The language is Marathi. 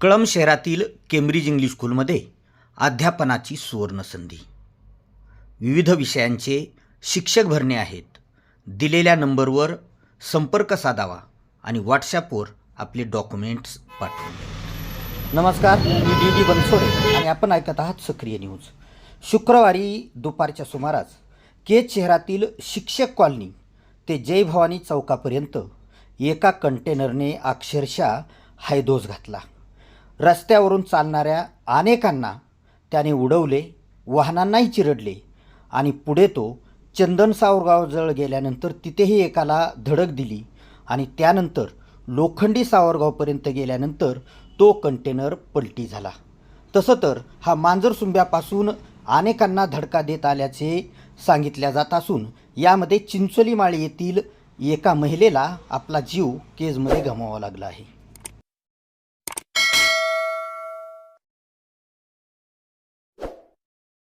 कळम शहरातील केम्ब्रिज इंग्लिश स्कूलमध्ये अध्यापनाची सुवर्णसंधी विविध विषयांचे शिक्षक भरणे आहेत. दिलेल्या नंबरवर संपर्क साधावा आणि व्हॉट्सॲपवर आपले डॉक्युमेंट्स पाठवा. नमस्कार मी डी डी बनसोडे आणि आपण ऐकत आहात सक्रिय न्यूज. शुक्रवारी दुपारच्या सुमारास केज शहरातील शिक्षक कॉलनी ते जय भवानी चौकापर्यंत एका कंटेनरने अक्षरशः हायदोस घातला. रस्त्यावरून चालणाऱ्या अनेकांना त्याने उडवले वाहनांनाही चिरडले आणि पुढे तो चंदन सावरगावजवळ गेल्यानंतर तिथेही एकाला धडक दिली आणि त्यानंतर लोखंडी सावरगावपर्यंत गेल्यानंतर तो कंटेनर पलटी झाला. तसं तर हा मांजरसुंब्यापासून अनेकांना धडका देत आल्याचे सांगितल्या जात असून यामध्ये चिंचोली माळी येथील एका महिलेला आपला जीव केजमध्ये गमवावा लागला आहे.